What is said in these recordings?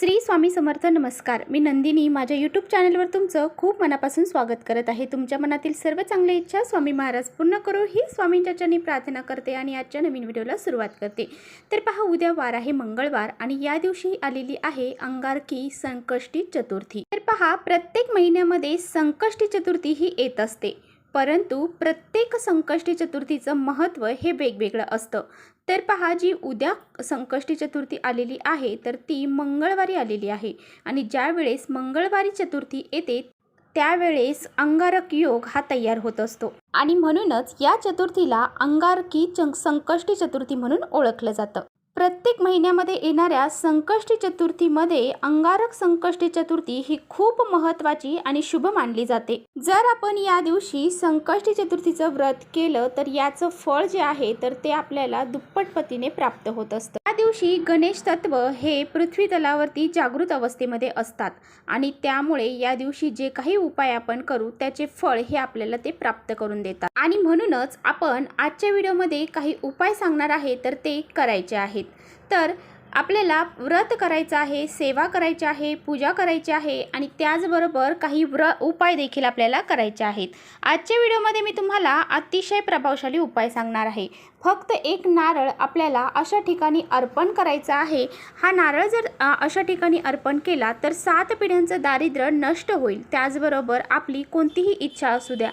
श्री स्वामी समर्थ नमस्कार. मी नंदिनी. माझ्या यूट्यूब चॅनलवर तुमचं खूप मनापासून स्वागत करत आहे. तुमच्या मनातील सर्व चांगल्या इच्छा स्वामी महाराज पूर्ण करू. ही स्वामींच्या चरणी प्रार्थना करते आणि आजच्या नवीन व्हिडिओला सुरुवात करते. तर पहा उद्या वार आहे मंगळवार आणि या दिवशी आलेली आहे अंगारकी संकष्टी चतुर्थी. तर पहा प्रत्येक महिन्यामध्ये संकष्टी चतुर्थी ही येत असते. परंतु प्रत्येक संकष्टी चतुर्थीचं महत्त्व हे वेगवेगळं असतं. तर पहा जी उद्या संकष्टी चतुर्थी आलेली आहे तर ती मंगळवारी आलेली आहे. आणि ज्यावेळेस मंगळवारी चतुर्थी येते त्यावेळेस अंगारक योग हा तयार होत असतो. आणि म्हणूनच या चतुर्थीला अंगारकी चं संकष्टी चतुर्थी म्हणून ओळखलं जातं. प्रत्येक महिन्यामध्ये येणाऱ्या संकष्टी चतुर्थीमध्ये अंगारक संकष्टी चतुर्थी ही खूप महत्त्वाची आणि शुभ मानली जाते. जर आपण या दिवशी संकष्टी चतुर्थीचं व्रत केलं तर याचं फळ जे आहे तर ते आपल्याला दुप्पट पतीने प्राप्त होत असतं. या दिवशी गणेश तत्व हे पृथ्वी तलावरती जागृत अवस्थेमध्ये असतात आणि त्यामुळे या दिवशी जे काही उपाय आपण करू त्याचे फळ हे आपल्याला ते प्राप्त करून देतात. आणि म्हणूनच आपण आजच्या व्हिडिओमध्ये काही उपाय सांगणार आहे तर ते करायचे आहेत. तर आपल्याला व्रत करायचं आहे सेवा करायची आहे पूजा करायची आहे आणि त्याचबरोबर काही व्र उपाय देखील आपल्याला करायचे आहेत. आजच्या व्हिडिओमध्ये मी तुम्हाला अतिशय प्रभावशाली उपाय सांगणार आहे. फक्त एक नारळ आपल्याला अशा ठिकाणी अर्पण करायचा आहे. हा नारळ जर अशा ठिकाणी अर्पण केला तर सात पिढ्यांचं दारिद्र्य नष्ट होईल. त्याचबरोबर आपली कोणतीही इच्छा असू द्या.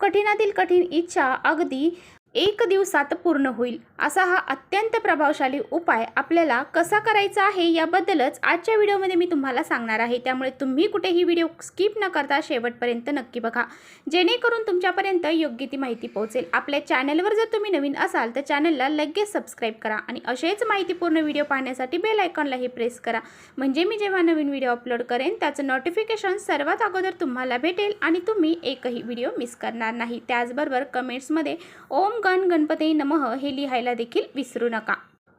कठीणातील कठीण इच्छा अगदी एक दिवसात पूर्ण होईल असा हा अत्यंत प्रभावशाली उपाय आपल्याला कसा करायचा आहे याबद्दलच आजच्या व्हिडिओमध्ये मी तुम्हाला सांगणार आहे. त्यामुळे तुम्ही कुठेही व्हिडिओ स्किप न करता शेवटपर्यंत नक्की बघा. जेणेकरून तुमच्यापर्यंत योग्य ती माहिती पोहोचेल. आपल्या चॅनलवर जर तुम्ही नवीन असाल तर चॅनलला लगेच सबस्क्राईब करा आणि असेच माहितीपूर्ण व्हिडिओ पाहण्यासाठी बेल आयकॉनलाही प्रेस करा. म्हणजे मी जेव्हा नवीन व्हिडिओ अपलोड करेन त्याचं नोटिफिकेशन सर्वात अगोदर तुम्हाला भेटेल आणि तुम्ही एकही व्हिडिओ मिस करणार नाही. त्याचबरोबर कमेंट्समध्ये ओम गण गणपती नमः हे लिहायला देखील विसरू नका.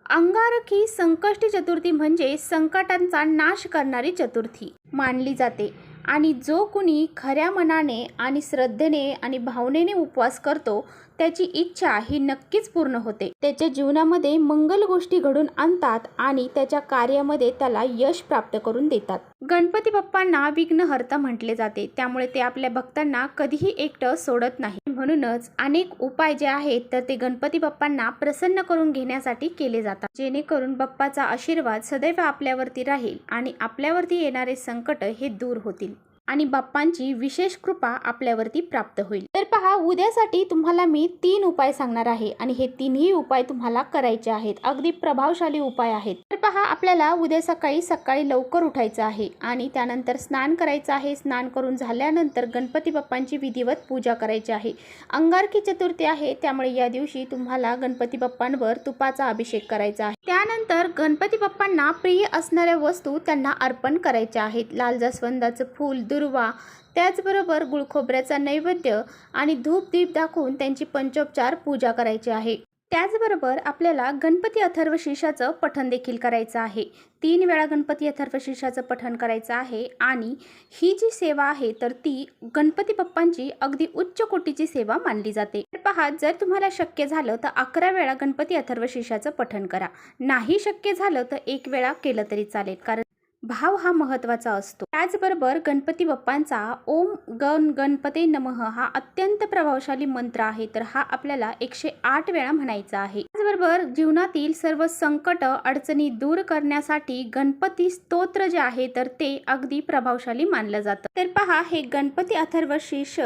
अंगारखी संकष्टी चतुर्थी म्हणजे संकटांचा नाश करणारी चतुर्थी मानली जाते. आणि जो कुणी खऱ्या मनाने आणि श्रद्धेने आणि भावनेने उपवास करतो त्याची इच्छा ही नक्कीच पूर्ण होते. त्याच्या जीवनामध्ये मंगल गोष्टी घडून आणतात आणि त्याच्या कार्यामध्ये त्याला यश प्राप्त करून देतात. गणपती बाप्पांना विघ्नहर्ता म्हटले जाते. त्यामुळे ते आपल्या भक्तांना कधीही एकटं सोडत नाही. म्हणूनच अनेक उपाय जे आहेत तर ते गणपती बाप्पांना प्रसन्न करून घेण्यासाठी केले जातात. जेणेकरून बाप्पाचा आशीर्वाद सदैव आपल्यावरती राहील आणि आपल्यावरती येणारे संकट हे दूर होतील. आणि बाप्पांची विशेष कृपा आपल्यावरती प्राप्त होईल. तर पहा उद्यासाठी तुम्हाला मी तीन उपाय सांगणार आहे आणि हे तिन्ही उपाय तुम्हाला करायचे आहेत. अगदी प्रभावशाली उपाय आहेत. तर पहा आपल्याला उद्या सकाळी सकाळी लवकर उठायचं आहे आणि त्यानंतर स्नान करायचं आहे. स्नान करून झाल्यानंतर गणपती बाप्पांची विधिवत पूजा करायची आहे. अंगारकी चतुर्थी आहे त्यामुळे या दिवशी तुम्हाला गणपती बाप्पांवर तुपाचा अभिषेक करायचा आहे. त्यानंतर गणपती बाप्पांना प्रिय असणाऱ्या वस्तू त्यांना अर्पण करायच्या आहेत. लाल जास्वंदाचं फूल दुर्वा त्याचबरोबर गुळखोबऱ्याचा नैवेद्य आणि धूप दीप दाखवून त्यांची पंचोपचार पूजा करायची आहे. त्याचबरोबर आपल्याला गणपती अथर्व शीर्षाचं पठण देखील करायचं आहे. तीन वेळा गणपती अथर्व शीर्षाचं पठण करायचं आहे आणि ही जी सेवा आहे तर ती गणपती बाप्पांची अगदी उच्च कोटीची सेवा मानली जाते. तर पहा जर तुम्हाला शक्य झालं तर अकरा वेळा गणपती अथर्व शीर्षाचं पठण करा. नाही शक्य झालं तर एक वेळा केलं तरी चालेल. कारण भाव हा महत्त्वाचा असतो. त्याचबरोबर गणपती बाप्पांचा ओम गण गणपते नमः हा अत्यंत प्रभावशाली मंत्र आहे तर हा आपल्याला एकशे आठ वेळा म्हणायचा आहे. त्याचबरोबर जीवनातील सर्व संकट अडचणी दूर करण्यासाठी गणपती स्तोत्र जे आहे तर ते अगदी प्रभावशाली मानलं जातं. तर पहा हे गणपती अथर्व शीर्ष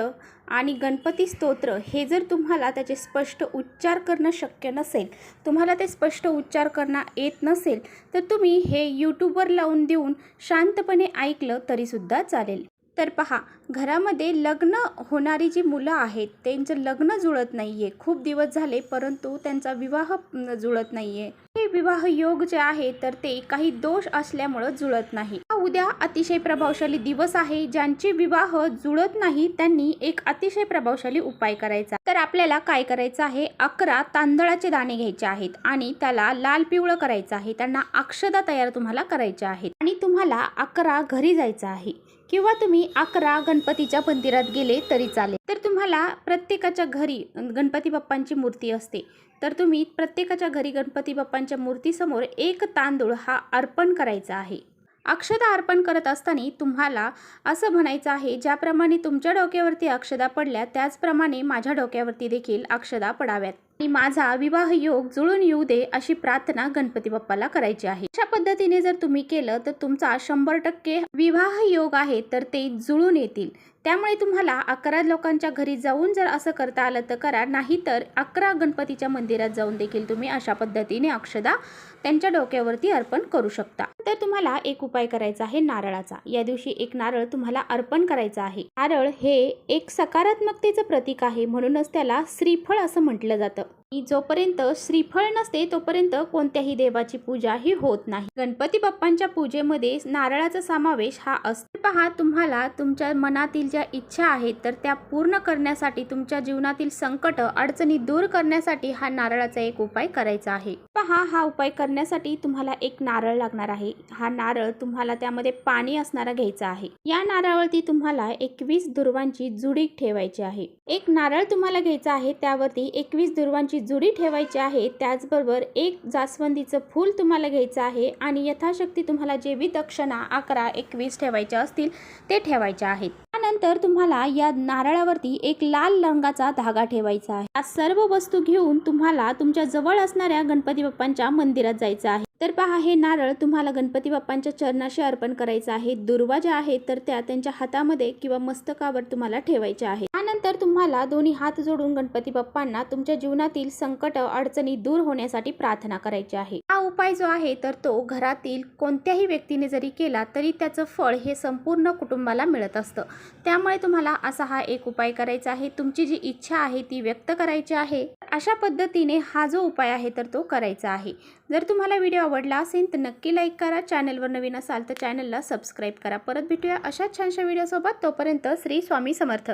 आणि गणपती स्तोत्र हे जर तुम्हाला त्याचे स्पष्ट उच्चार करणं शक्य नसेल तुम्हाला ते स्पष्ट उच्चार करणं येत नसेल तर तुम्ही हे यूट्यूबवर लावून देऊन शांतपणे ऐकलं तरीसुद्धा चालेल. तर पहा घरामध्ये लग्न होणारी जी मुलं आहेत त्यांचं लग्न जुळत नाही आहे खूप दिवस झाले परंतु त्यांचा विवाह जुळत नाही आहे हे विवाह योग जे आहे तर ते काही दोष असल्यामुळं जुळत नाही. उद्या अतिशय प्रभावशाली दिवस आहे. ज्यांचे विवाह जुळत नाही त्यांनी एक अतिशय प्रभावशाली उपाय करायचा. तर आपल्याला काय करायचं आहे? अकरा तांदळाचे दाणे घ्यायचे आहेत आणि त्याला लाल पिवळं करायचं आहे. त्यांना अक्षदा तयार तुम्हाला करायच्या आहेत. आणि तुम्हाला अकरा घरी जायचं आहे. किंवा तुम्ही अकरा गणपतीच्या मंदिरात गेले तरी चालेल. तर तुम्हाला प्रत्येकाच्या घरी गणपती बाप्पांची मूर्ती असते. तर तुम्ही प्रत्येकाच्या घरी गणपती बाप्पांच्या मूर्तीसमोर एक तांदूळ हा अर्पण करायचा आहे. अक्षदा अर्पण करत असताना तुम्हाला असं म्हणायचं आहे ज्याप्रमाणे तुमच्या डोक्यावरती अक्षदा पडल्या त्याचप्रमाणे माझ्या डोक्यावरती देखील अक्षदा पडाव्यात. आणि माझा विवाह योग जुळून येऊ दे अशी प्रार्थना गणपती बाप्पाला करायची आहे. अशा पद्धतीने जर तुम्ही केलं तर तुमचा शंभर टक्के विवाह योग आहे तर ते जुळून येतील. त्यामुळे तुम्हाला अकरा लोकांच्या घरी जाऊन जर असं करता आलं तर करा. नाहीतर अकरा गणपतीच्या मंदिरात जाऊन देखील तुम्ही अशा पद्धतीने अक्षदा त्यांच्या डोक्यावरती अर्पण करू शकता. तर तुम्हाला एक उपाय करायचा आहे नारळाचा. या दिवशी एक नारळ तुम्हाला अर्पण करायचा आहे. नारळ हे एक सकारात्मकतेचं प्रतीक आहे. म्हणूनच त्याला श्रीफळ असं म्हटलं जातं. जोपर्यंत श्रीफळ नसते तोपर्यंत कोणत्याही देवाची पूजा ही होत नाही. गणपती बाप्पांच्या पूजेमध्ये नारळाचा समावेश हा असतो. पहा तुम्हाला तुमच्या मनातील ज्या इच्छा आहेत तर त्या पूर्ण करण्यासाठी तुमच्या जीवनातील संकट अडचणी दूर करण्यासाठी हा नारळाचा एक उपाय करायचा आहे. पहा हा उपाय करण्यासाठी तुम्हाला एक नारळ लागणार आहे. हा नारळ तुम्हाला त्यामध्ये पाणी असणारा घ्यायचा आहे. या नारळावरती तुम्हाला एकवीस दुर्वांची जुडीक ठेवायची आहे. एक नारळ तुम्हाला घ्यायचा आहे त्यावरती एकवीस दुर्वांची जुडी ठेवायची आहे त्याचबरोबर एक जास्वंदीचं फूल तुम्हाला घ्यायचं आहे आणि यथाशक्ती तुम्हाला जे बी दक्षिणा अकरा एकवीस ठेवायच्या असतील ते ठेवायचे आहेत. त्यानंतर तुम्हाला या नारळावरती एक लाल रंगाचा धागा ठेवायचा आहे. या सर्व वस्तू घेऊन तुम्हाला तुमच्या जवळ असणाऱ्या गणपती बाप्पांच्या मंदिरात जायचं आहे. तर पहा हे नारळ तुम्हाला गणपती बाप्पांच्या चरणाशी अर्पण करायचं आहे. दुर्वा ज्या आहेत तर त्या त्यांच्या हातामध्ये किंवा मस्तकावर तुम्हाला ठेवायच्या आहेत. त्यानंतर तुम्हाला दोन्ही हात जोडून गणपती बाप्पांना तुमच्या जीवनातील संकट अडचणी दूर होण्यासाठी प्रार्थना करायची आहे. हा उपाय जो आहे तर तो घरातील कोणत्याही व्यक्तीने जरी केला तरी त्याचं फळ हे संपूर्ण कुटुंबाला मिळत असतं. त्यामुळे तुम्हाला असा हा एक उपाय करायचा आहे. तुमची जी इच्छा आहे ती व्यक्त करायची आहे. अशा पद्धतीने हा जो उपाय आहे तर तो करायचा आहे. जर तुम्हाला व्हिडिओ आवडला असेल तर नक्की लाईक करा. चॅनलवर नवीन असाल तर चॅनलला सबस्क्राईब करा. परत भेटूया अशाच छानशा व्हिडिओसोबत. तोपर्यंत श्री स्वामी समर्थ.